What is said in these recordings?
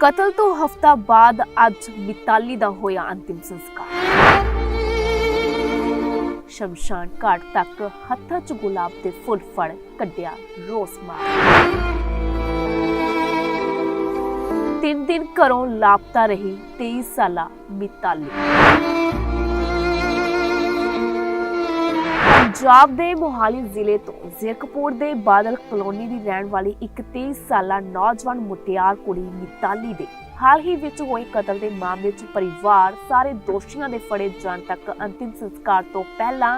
ਕਤਲ ਤੋਂ ਹਫਤਾ ਬਾਅਦ ਅੱਜ ਮਿਤਾਲੀ ਦਾ ਹੋਇਆ ਅੰਤਿਮ ਸੰਸਕਾਰ। ਸ਼ਮਸ਼ਾਨ ਘਾਟ ਤੱਕ ਹੱਥਾਂ 'ਚ ਗੁਲਾਬ ਦੇ ਫੁੱਲ ਫੜ ਕੱਢਿਆ ਰੋਸ ਮਾਰ। ਤਿੰਨ ਦਿਨ ਘਰੋਂ ਲਾਪਤਾ ਰਹੀ 23 ਸਾਲਾ ਮਿਤਾਲੀ। ਪੰਜਾਬ ਦੇ ਮੋਹਾਲੀ ਜ਼ਿਲ੍ਹੇ ਤੋਂ ਜ਼ੀਰਕਪੁਰ ਦੇ ਬਾਦਲ ਕਲੋਨੀ ਦੀ ਰਹਿਣ ਵਾਲੀ ਇੱਕ 23 ਸਾਲਾ ਨੌਜਵਾਨ ਮੁਟਿਆਰ ਕੁੜੀ ਮਿਤਾਲੀ ਦੇ ਹਾਲ ਹੀ ਵਿੱਚ ਹੋਏ ਕਤਲ ਦੇ ਮਾਮਲੇ 'ਚ ਪਰਿਵਾਰ ਸਾਰੇ ਦੋਸ਼ੀਆਂ ਦੇ ਫੜੇ ਜਾਣ ਤੱਕ ਅੰਤਿਮ ਸੰਸਕਾਰ ਤੋਂ ਪਹਿਲਾਂ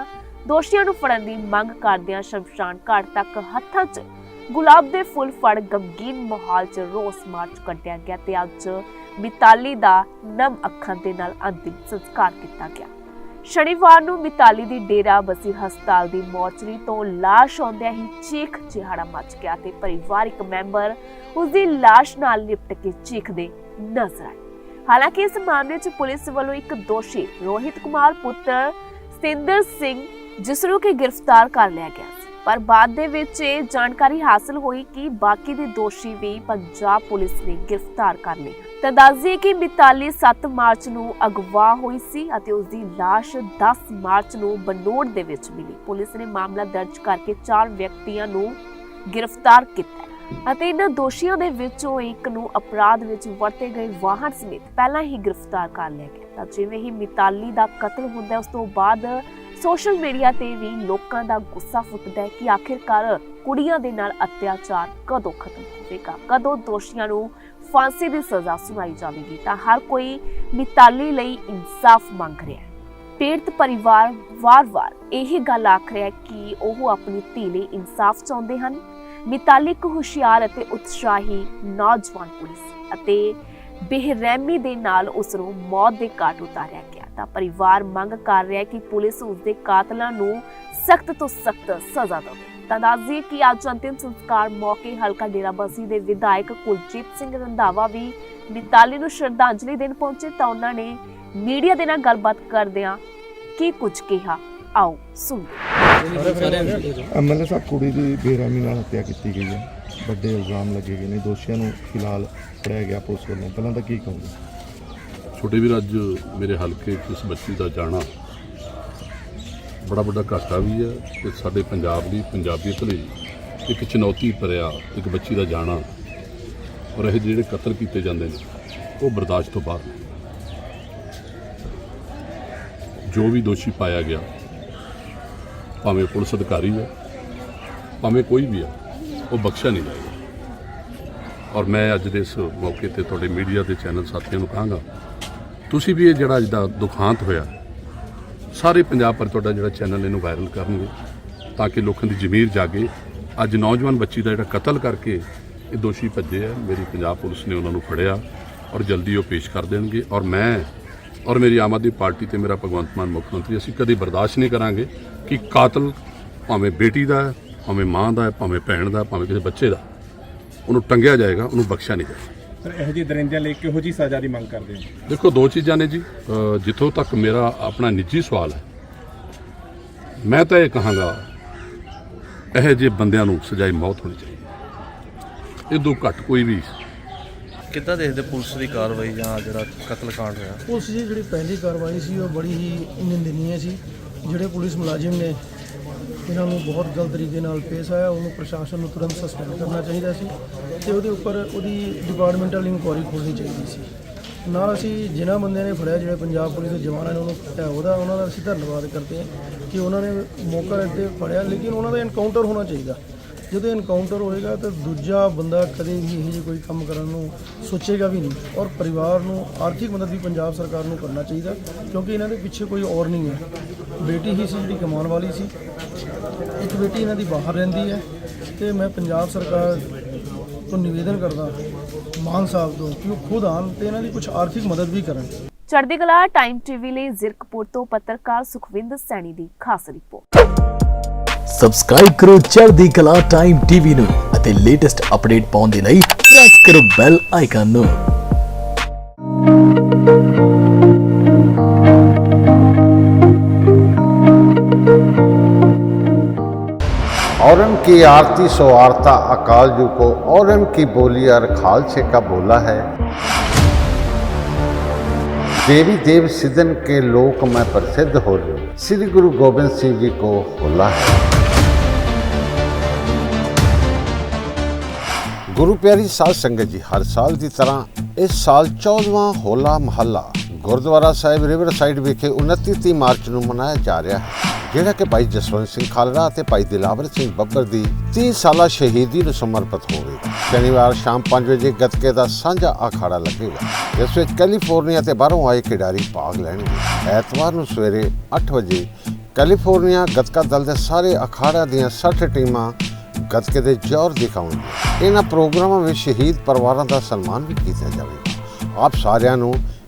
ਦੋਸ਼ੀਆਂ ਨੂੰ ਫੜਨ ਦੀ ਮੰਗ ਕਰਦਿਆਂ ਸ਼ਮਸ਼ਾਨ ਘਾਟ ਤੱਕ ਹੱਥਾਂ 'ਚ ਗੁਲਾਬ ਦੇ ਫੁੱਲ ਫੜ ਗਮਗੀਨ ਮਾਹੌਲ 'ਚ ਰੋਸ ਮਾਰਚ ਕੱਢਿਆ ਗਿਆ ਤੇ ਅੱਜ ਮਿਤਾਲੀ ਦਾ ਨਮ ਅੱਖਾਂ ਦੇ ਨਾਲ ਅੰਤਿਮ ਸੰਸਕਾਰ ਕੀਤਾ ਗਿਆ। ਸ਼ਨੀਵਾਰ ਨੂੰ ਮਿਤਾਲੀ ਦੀ ਡੇਰਾ ਬਸੀ ਹਸਪਤਾਲ ਦੀ ਮੋਰਚਰੀ ਤੋਂ ਲਾਸ਼ ਆਉਂਦਿਆਂ ਹੀ ਚੀਖ ਚਿਹਾੜਾ ਮਚ ਗਿਆ ਤੇ ਪਰਿਵਾਰਿਕ ਮੈਂਬਰ ਉਸ ਦੀ ਲਾਸ਼ ਨਾਲ ਲਿਪਟ ਕੇ ਚੀਖਦੇ ਨਜ਼ਰ ਆਏ। ਹਾਲਾਂਕਿ ਇਸ ਮਾਮਲੇ 'ਚ ਪੁਲਿਸ ਵੱਲੋਂ ਇੱਕ ਦੋਸ਼ੀ, ਰੋਹਿਤ ਕੁਮਾਰ ਪੁੱਤਰ ਸਤਿੰਦਰ ਸਿੰਘ ਜਿਸ ਨੂੰ ਕਿ ਗ੍ਰਿਫਤਾਰ ਕਰ ਲਿਆ ਗਿਆ ਸੀ। ਪਰ ਬਾਅਦ ਦੇ ਵਿੱਚ ਇਹ ਜਾਣਕਾਰੀ ਹਾਸਲ ਹੋਈ ਕਿ ਬਾਕੀ ਦੇ ਦੋਸ਼ੀ ਵੀ ਪੰਜਾਬ ਪੁਲਿਸ ਨੇ ਗ੍ਰਿਫਤਾਰ ਕਰ ਲਏ ਤਾਂ ਦੱਸ ਦਈਏ ਕਿ ਮਿਤਾਲੀ 7 ਮਾਰਚ ਨੂੰ ਅਗਵਾ ਹੋਈ ਸੀ ਅਤੇ ਉਸ ਦੀ ਲਾਸ਼ 10 ਮਾਰਚ ਨੂੰ ਬਨੋੜ ਦੇ ਵਿੱਚ ਮਿਲੀ। ਪੁਲਿਸ ਨੇ ਮਾਮਲਾ ਦਰਜ ਕਰਕੇ ਚਾਰ ਵਿਅਕਤੀਆਂ ਨੂੰ ਗ੍ਰਿਫਤਾਰ ਕੀਤਾ ਅਤੇ ਇਹਨਾਂ ਦੋਸ਼ੀਆਂ ਦੇ ਵਿੱਚੋਂ ਇੱਕ ਨੂੰ ਅਪਰਾਧ ਵਿੱਚ ਵਰਤੇ ਗਏ ਵਾਹਨ ਸਮੇਤ ਪਹਿਲਾਂ ਹੀ ਗ੍ਰਿਫਤਾਰ ਕਰ ਲਿਆ ਗਿਆ। ਤਾਂ ਜਿਵੇਂ ਹੀ ਮਿਤਾਲੀ ਦਾ ਕਤਲ ਹੁੰਦਾ ਉਸ ਤੋਂ ਬਾਅਦ ਸੋਸ਼ਲ ਮੀਡੀਆ ਤੇ ਵੀ ਲੋਕਾਂ ਦਾ ਗੁੱਸਾ ਫੁੱਟਦਾ ਹੈ ਕਿ ਆਖਿਰਕਾਰ ਕੁੜੀਆਂ ਦੇ ਨਾਲ ਅਤਿਆਚਾਰ ਕਦੋਂ ਖਤਮ ਹੋਵੇਗਾ? ਕਦੋਂ ਦੋਸ਼ੀਆਂ ਨੂੰ ਫਾਂਸੀ ਦੀ ਸਜ਼ਾ ਸੁਣਾਈ ਜਾਵੇਗੀ ਤਾਂ ਹਰ ਕੋਈ ਮਿਤਾਲੀ ਲਈ ਇਨਸਾਫ ਮੰਗ ਰਿਹਾ ਹੈ। ਪੀੜਤ ਪਰਿਵਾਰ ਵਾਰ-ਵਾਰ ਇਹ ਗੱਲ ਆਖ ਰਿਹਾ ਹੈ ਕਿ ਉਹ ਆਪਣੀ ਧੀ ਲਈ ਇਨਸਾਫ ਚਾਹੁੰਦੇ ਹਨ। ਮਿਤਾਲੀ ਇੱਕ ਹੁਸ਼ਿਆਰ ਅਤੇ ਉਤਸ਼ਾਹੀ ਨੌਜਵਾਨ ਕੁੜੀ ਸੀ ਅਤੇ ਬੇਰਹਿਮੀ ਦੇ ਨਾਲ ਉਸ ਨੂੰ ਮੌਤ ਦੇ ਘਾਟ ਉਤਾਰਿਆ ਗਿਆ। ਤਾਂ ਪਰਿਵਾਰ ਮੰਗ ਕਰ ਰਿਹਾ ਹੈ ਕਿ ਪੁਲਿਸ ਉਸ ਦੇ ਕਾਤਲਾਂ ਨੂੰ ਸਖਤ ਤੋਂ ਸਖਤ ਸਜ਼ਾ ਦੇਵੇ। ਤਾਂ ਦੱਸ ਦਈਏ ਕਿ ਅੱਜ ਅੰਤਿਮ ਸੰਸਕਾਰ ਮੌਕੇ ਹਲਕਾ ਡੇਰਾਬੱਸੀ ਦੇ ਵਿਧਾਇਕ ਕੁਲਜੀਤ ਸਿੰਘ ਰੰਧਾਵਾ ਵੀ ਮਿਤਾਲੀ ਨੂੰ ਸ਼ਰਧਾਂਜਲੀ ਦੇਣ ਪਹੁੰਚੇ ਤਾਂ ਉਹਨਾਂ ਨੇ ਮੀਡੀਆ ਦੇ ਨਾਲ ਗੱਲਬਾਤ ਕਰਦਿਆਂ ਕੀ ਕੁਝ ਕਿਹਾ? ਆਓ ਸੁਣੀਏ ਐਮਐਲਏ ਸਾਹਿਬ ਕੁੜੀ ਦੀ ਬੇਰਹਿਮੀ ਨਾਲ ਹੱਤਿਆ ਕੀਤੀ ਗਈ ਹੈ। ਵੱਡੇ ਇਲਜ਼ਾਮ ਲੱਗੇ ਗਏ ਨੇ। ਦੋਸ਼ੀਆਂ ਨੂੰ ਫਿਲਹਾਲ ਫੜਿਆ ਗਿਆ ਪੁਲਿਸ ਵੱਲੋਂ। ਪਹਿਲਾਂ ਤਾਂ ਕੀ ਕਹੋਗੇ? ਛੋਟੇ ਵੀਰ ਅੱਜ ਮੇਰੇ ਹਲਕੇ 'ਚ ਇਸ ਬੱਚੀ ਦਾ ਜਾਣਾ ਬੜਾ ਵੱਡਾ ਘਾਟਾ ਵੀ ਹੈ ਤੇ ਸਾਡੇ ਪੰਜਾਬ ਦੀ ਪੰਜਾਬੀਅਤ ਲਈ ਇੱਕ ਚੁਣੌਤੀ ਭਰਿਆ ਇੱਕ ਬੱਚੀ ਦਾ ਜਾਣਾ ਔਰ ਇਹ ਜਿਹੜੇ ਕਤਲ ਕੀਤੇ ਜਾਂਦੇ ਨੇ, ਉਹ ਬਰਦਾਸ਼ਤ ਤੋਂ ਬਾਹਰ ਜੋ ਵੀ ਦੋਸ਼ੀ ਪਾਇਆ ਗਿਆ, ਭਾਵੇਂ ਪੁਲਿਸ ਅਧਿਕਾਰੀ ਹੈ, ਭਾਵੇਂ ਕੋਈ ਵੀ ਹੈ, ਉਹ ਬਖਸ਼ਿਆ ਨਹੀਂ ਜਾਏਗਾ। ਔਰ ਮੈਂ ਅੱਜ ਦੇ ਇਸ ਮੌਕੇ ਤੇ ਤੁਹਾਡੇ ਮੀਡੀਆ ਦੇ ਚੈਨਲ ਸਾਥੀਆਂ ਨੂੰ ਕਹਾਂਗਾ, ਤੁਸੀਂ ਵੀ ਇਹ ਜਿਹੜਾ ਅੱਜ ਦਾ ਦੁਖਾਂਤ ਹੋਇਆ ਸਾਰੇ ਪੰਜਾਬ ਪਰ ਤੁਹਾਡਾ ਜਿਹੜਾ ਚੈਨਲ ਇਹਨੂੰ ਵਾਇਰਲ ਕਰਨਗੇ ਤਾਂ ਕਿ ਲੋਕਾਂ ਦੀ ਜ਼ਮੀਰ ਜਾਗੇ। ਅੱਜ ਨੌਜਵਾਨ ਬੱਚੀ ਦਾ ਜਿਹੜਾ ਕਤਲ ਕਰਕੇ ਇਹ ਦੋਸ਼ੀ ਭੱਜੇ ਆ। ਮੇਰੀ ਪੰਜਾਬ ਪੁਲਿਸ ਨੇ ਉਹਨਾਂ ਨੂੰ ਫੜਿਆ ਔਰ ਜਲਦੀ ਉਹ ਪੇਸ਼ ਕਰ ਦੇਣਗੇ ਔਰ ਮੈਂ ਔਰ ਮੇਰੀ ਆਮ ਆਦਮੀ ਪਾਰਟੀ ਤੇ ਮੇਰਾ ਭਗਵੰਤ ਮਾਨ ਮੁੱਖ ਮੰਤਰੀ, ਅਸੀਂ ਕਦੇ ਬਰਦਾਸ਼ਤ ਨਹੀਂ ਕਰਾਂਗੇ ਕਿ ਕਾਤਲ ਭਾਵੇਂ ਬੇਟੀ ਦਾ ਹੈ, ਭਾਵੇਂ ਮਾਂ ਦਾ ਹੈ, ਭਾਵੇਂ ਭੈਣ ਦਾ ਭਾਵੇਂ ਕਿਸੇ ਬੱਚੇ ਦਾ। ਉਹਨੂੰ ਟੰਗਿਆ ਜਾਏਗਾ, ਉਹਨੂੰ ਬਖਸ਼ਿਆ ਨਹੀਂ ਜਾਏਗਾ। ਦੇਖੋ ਦੋ ਚੀਜ਼ਾਂ ਨੇ ਜੀ। ਜਿੱਥੋਂ ਤੱਕ ਮੇਰਾ ਆਪਣਾ ਨਿੱਜੀ ਸਵਾਲ ਹੈ ਮੈਂ ਤਾਂ ਇਹ ਕਹਾਂਗਾ ਇਹ ਜਿਹੇ ਬੰਦਿਆਂ ਨੂੰ ਸਜ਼ਾਈ ਮੌਤ ਹੋਣੀ ਚਾਹੀਦੀ ਇਹ ਦੋ ਘੱਟ ਕੋਈ ਵੀ ਕਿੱਦਾਂ ਦੇਖਦੇ ਪੁਲਿਸ ਦੀ ਕਾਰਵਾਈ ਜਾਂ ਜਿਹੜਾ ਕਤਲ ਕਾਂਡ ਹੋਇਆ? ਪੁਲਿਸ ਦੀ ਜਿਹੜੀ ਪਹਿਲੀ ਕਾਰਵਾਈ ਸੀ ਉਹ ਬੜੀ ਹੀ ਨਿੰਦਨੀਏ ਸੀ। ਜਿਹੜੇ ਪੁਲਿਸ ਮੁਲਾਜ਼ਮ ਨੇ ਇਹਨਾਂ ਨੂੰ ਬਹੁਤ ਗਲਤ ਤਰੀਕੇ ਨਾਲ ਪੇਸ਼ ਆਇਆ, ਉਹਨੂੰ ਪ੍ਰਸ਼ਾਸਨ ਨੂੰ ਤੁਰੰਤ ਸਸਪੈਂਡ ਕਰਨਾ ਚਾਹੀਦਾ ਸੀ ਤੇ ਉਹਦੇ ਉੱਪਰ ਉਹਦੀ ਡਿਪਾਰਟਮੈਂਟਲ ਇਨਕੁਆਇਰੀ ਖੋਲ੍ਹਣੀ ਚਾਹੀਦੀ ਸੀ। ਨਾਲ ਅਸੀਂ ਜਿਨ੍ਹਾਂ ਬੰਦਿਆਂ ਨੇ ਫੜਿਆ ਜਿਹੜੇ ਪੰਜਾਬ ਪੁਲਿਸ ਦੇ ਜਵਾਨਾਂ ਨੇ ਉਹਨੂੰ ਫੜਿਆ, ਉਹਦਾ ਉਹਨਾਂ ਦਾ ਅਸੀਂ ਧੰਨਵਾਦ ਕਰਦੇ ਹਾਂ ਕਿ ਉਹਨਾਂ ਨੇ ਮੌਕਾ ਇੱਥੇ ਫੜਿਆ, ਲੇਕਿਨ ਉਹਨਾਂ ਦਾ ਐਨਕਾਊਂਟਰ ਹੋਣਾ ਚਾਹੀਦਾ। ਜਦੋਂ ਐਨਕਾਊਂਟਰ ਹੋਏਗਾ ਤਾਂ ਦੂਜਾ ਬੰਦਾ ਕਦੇ ਵੀ ਇਹੋ ਜਿਹੇ ਕੋਈ ਕੰਮ ਕਰਨ ਨੂੰ ਸੋਚੇਗਾ ਵੀ ਨਹੀਂ ਔਰ ਪਰਿਵਾਰ ਨੂੰ ਆਰਥਿਕ ਮਦਦ ਵੀ ਪੰਜਾਬ ਸਰਕਾਰ ਨੂੰ ਕਰਨਾ ਚਾਹੀਦਾ ਕਿਉਂਕਿ ਇਹਨਾਂ ਦੇ ਪਿੱਛੇ ਕੋਈ ਔਰ ਨਹੀਂ ਹੈ। ਬੇਟੀ ਹੀ ਸੀ, ਜਿਹੜੀ ਕਮਾਉਣ ਵਾਲੀ ਸੀ। ਇੱਕ ਬੇਟੀ ਇਹਨਾਂ ਦੀ ਬਾਹਰ ਰਹਿੰਦੀ ਹੈ ਤੇ ਮੈਂ ਪੰਜਾਬ ਸਰਕਾਰ ਤੋਂ ਨਿਵੇਦਨ ਕਰਦਾ ਮਾਨ ਸਾਹਿਬ ਤੋਂ ਕਿ ਉਹ ਖੁਦ ਆਉਣ ਤੇ ਇਹਨਾਂ ਦੀ ਕੁਝ ਆਰਥਿਕ ਮਦਦ ਵੀ ਕਰਨ। ਚੜ੍ਹਦੀ ਕਲਾ ਟਾਈਮ ਟੀਵੀ ਲਈ ਜ਼ੀਰਕਪੁਰ ਤੋਂ ਪੱਤਰਕਾਰ ਸੁਖਵਿੰਦਰ ਸੈਣੀ ਦੀ ਖਾਸ ਰਿਪੋਰਟ। ਸਬਸਕ੍ਰਾਈਬ ਕਰੋ ਚੜ੍ਹਦੀ ਕਲਾ ਟਾਈਮ ਟੀਵੀ ਨੂੰ ਅਤੇ ਲੇਟੈਸਟ ਅਪਡੇਟ ਪਾਉਣ ਦੇ ਲਈ ਪ੍ਰੈਸ ਕਰੋ ਬੈਲ ਆਈਕਨ ਨੂੰ। की आरती सो आरता अकालजू को और की बोली अर खालसे का बोला है। देवी देव सिदन के लोक में प्रसिद्ध हो रहे श्री गुरु गोविंद सिंह जी को बोला है। गुरु प्यारी साध संगत जी, हर साल की तरह इस साल चौदवा होला महला ਗੁਰਦੁਆਰਾ ਸਾਹਿਬ ਰਿਵਰ ਸਾਈਡ ਵਿਖੇ 29 30 ਮਾਰਚ ਨੂੰ ਮਨਾਇਆ ਜਾ ਰਿਹਾ ਹੈ, ਜਿਹੜਾ ਕਿ ਭਾਈ ਜਸਵੰਤ ਸਿੰਘ ਖਾਲੜਾ ਅਤੇ ਭਾਈ ਦਿਲਾਵਰ ਸਿੰਘ ਬੱਬਰ ਦੀ 30 ਸਾਲਾ ਸ਼ਹੀਦੀ ਨੂੰ ਸਮਰਪਿਤ ਹੋਵੇਗਾ। ਸ਼ਨੀਵਾਰ ਸ਼ਾਮ 5 ਵਜੇ ਗੱਤਕੇ ਦਾ ਸਾਂਝਾ ਅਖਾੜਾ ਲੱਗੇਗਾ, ਜਿਸ ਵਿੱਚ ਕੈਲੀਫੋਰਨੀਆ ਤੇ ਬਾਹਰੋਂ ਆਏ ਖਿਡਾਰੀ ਭਾਗ ਲੈਣਗੇ। ਐਤਵਾਰ ਨੂੰ ਸਵੇਰੇ 8 ਵਜੇ ਕੈਲੀਫੋਰਨੀਆ ਗੱਤਕਾ ਦਲ ਦੇ ਸਾਰੇ ਅਖਾੜਿਆਂ ਦੀਆਂ 60 ਟੀਮਾਂ ਗੱਤਕੇ ਦੇ ਜ਼ੋਰ ਦਿਖਾਉਣਗੇ ਇਹਨਾਂ ਪ੍ਰੋਗਰਾਮਾਂ ਵਿੱਚ ਸ਼ਹੀਦ ਪਰਿਵਾਰਾਂ ਦਾ ਸਨਮਾਨ ਵੀ ਕੀਤਾ ਜਾਵੇਗਾ। ਆਪ ਸਾਰਿਆਂ ਨੂੰ